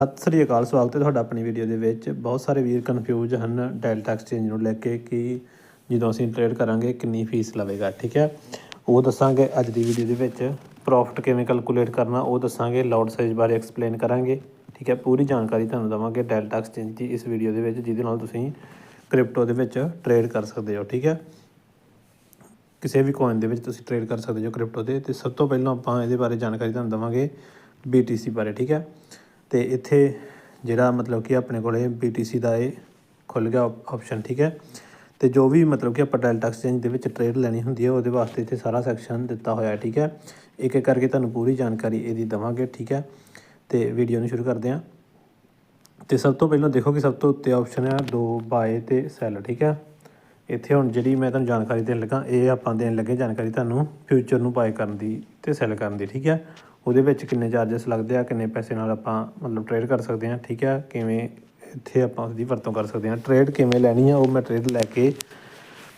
ਸਤਿ ਸ੍ਰੀ ਅਕਾਲ, ਸਵਾਗਤ ਹੈ ਤੁਹਾਡਾ ਆਪਣੀ ਵੀਡੀਓ ਦੇ ਵਿੱਚ। ਬਹੁਤ ਸਾਰੇ ਵੀਰ ਕਨਫਿਊਜ਼ ਹਨ ਡੈਲਟਾ ਐਕਸਚੇਂਜ ਨੂੰ ਲੈ ਕੇ ਕਿ ਜਦੋਂ ਅਸੀਂ ਟ੍ਰੇਡ ਕਰਾਂਗੇ, ਕਿੰਨੀ ਫੀਸ ਲਵੇਗਾ, ਠੀਕ ਹੈ? ਉਹ ਦੱਸਾਂਗੇ ਅੱਜ ਦੀ ਵੀਡੀਓ ਦੇ ਵਿੱਚ। ਪ੍ਰੋਫਿਟ ਕਿਵੇਂ ਕੈਲਕੂਲੇਟ ਕਰਨਾ, ਉਹ ਦੱਸਾਂਗੇ ਲੋਟ ਸਾਈਜ਼ ਬਾਰੇ ਐਕਸਪਲੇਨ ਕਰਾਂਗੇ, ਠੀਕ ਹੈ? ਪੂਰੀ ਜਾਣਕਾਰੀ ਤੁਹਾਨੂੰ ਦਵਾਂਗੇ ਡੈਲਟਾ ਐਕਸਚੇਂਜ ਦੀ ਇਸ ਵੀਡੀਓ ਦੇ ਵਿੱਚ, ਜਿਹਦੇ ਨਾਲ ਤੁਸੀਂ ਕ੍ਰਿਪਟੋ ਦੇ ਵਿੱਚ ਟ੍ਰੇਡ ਕਰ ਸਕਦੇ ਹੋ, ਠੀਕ ਹੈ? ਕਿਸੇ ਵੀ ਕੋਇਨ ਦੇ ਵਿੱਚ ਤੁਸੀਂ ਟ੍ਰੇਡ ਕਰ ਸਕਦੇ ਹੋ ਕ੍ਰਿਪਟੋ ਦੇ। ਤੇ ਸਭ ਤੋਂ ਪਹਿਲਾਂ ਆਪਾਂ ਇਹਦੇ ਬਾਰੇ ਜਾਣਕਾਰੀ ਤੁਹਾਨੂੰ ਦਵਾਂਗੇ BTC ਬਾਰੇ, ਠੀਕ ਹੈ? ਤੇ ਇੱਥੇ ਜਿਹੜਾ ਮਤਲਬ ਕਿ ਆਪਣੇ ਕੋਲੇ BTC ਦਾ ਇਹ ਖੁੱਲ ਗਿਆ ਆਪਸ਼ਨ ਠੀਕ ਹੈ? ਤੇ ਜੋ ਵੀ ਮਤਲਬ ਕਿ ਆਪਾਂ ਡੈਲਟਾ ਐਕਸਚੇਂਜ ਦੇ ਵਿੱਚ ਟ੍ਰੇਡ ਲੈਣੀ ਹੁੰਦੀ ਹੈ, ਉਹਦੇ ਵਾਸਤੇ ਇੱਥੇ ਸਾਰਾ ਸੈਕਸ਼ਨ ਦਿੱਤਾ ਹੋਇਆ ਹੈ, ਠੀਕ ਹੈ? ਇੱਕ ਇੱਕ ਕਰਕੇ ਤੁਹਾਨੂੰ ਪੂਰੀ ਜਾਣਕਾਰੀ ਇਹਦੀ ਦਵਾਂਗੇ, ਠੀਕ ਹੈ? ਤੇ ਵੀਡੀਓ ਨੂੰ ਸ਼ੁਰੂ ਕਰਦੇ ਹਾਂ। ਤੇ ਸਭ ਤੋਂ ਪਹਿਲਾਂ ਦੇਖੋ ਕਿ ਸਭ ਤੋਂ ਉੱਤੇ ਆਪਸ਼ਨ ਹੈ ਦੋ ਬਾਏ ਤੇ ਸੈਲ ਠੀਕ ਹੈ? ਇੱਥੇ ਹੁਣ ਜਿਹੜੀ ਮੈਂ ਤੁਹਾਨੂੰ ਜਾਣਕਾਰੀ ਦੇਣ ਲੱਗਾ, ਇਹ ਆਪਾਂ ਦੇਣ ਲੱਗੇ ਜਾਣਕਾਰੀ ਤੁਹਾਨੂੰ ਫਿਊਚਰ ਨੂੰ ਬਾਏ ਕਰਨ ਦੀ ਤੇ ਸੈਲ ਕਰਨ ਦੀ, ਠੀਕ ਹੈ? ਉਹਦੇ ਵਿੱਚ ਕਿੰਨੇ ਚਾਰजेस ਲੱਗਦੇ ਆ, ਕਿੰਨੇ ਪੈਸੇ ਨਾਲ ਆਪਾਂ ਮਤਲਬ ਟ੍ਰੇਡ ਕਰ ਸਕਦੇ ਹਾਂ, ਠੀਕ ਹੈ ਕਿਵੇਂ ਇੱਥੇ ਆਪਾਂ ਉਹਦੀ ਵਰਤੋਂ ਕਰ ਸਕਦੇ ਹਾਂ। ਟ੍ਰੇਡ ਕਿਵੇਂ ਲੈਣੀ ਆ, ਉਹ ਮੈਂ ਟ੍ਰੇਡ ਲੈ ਕੇ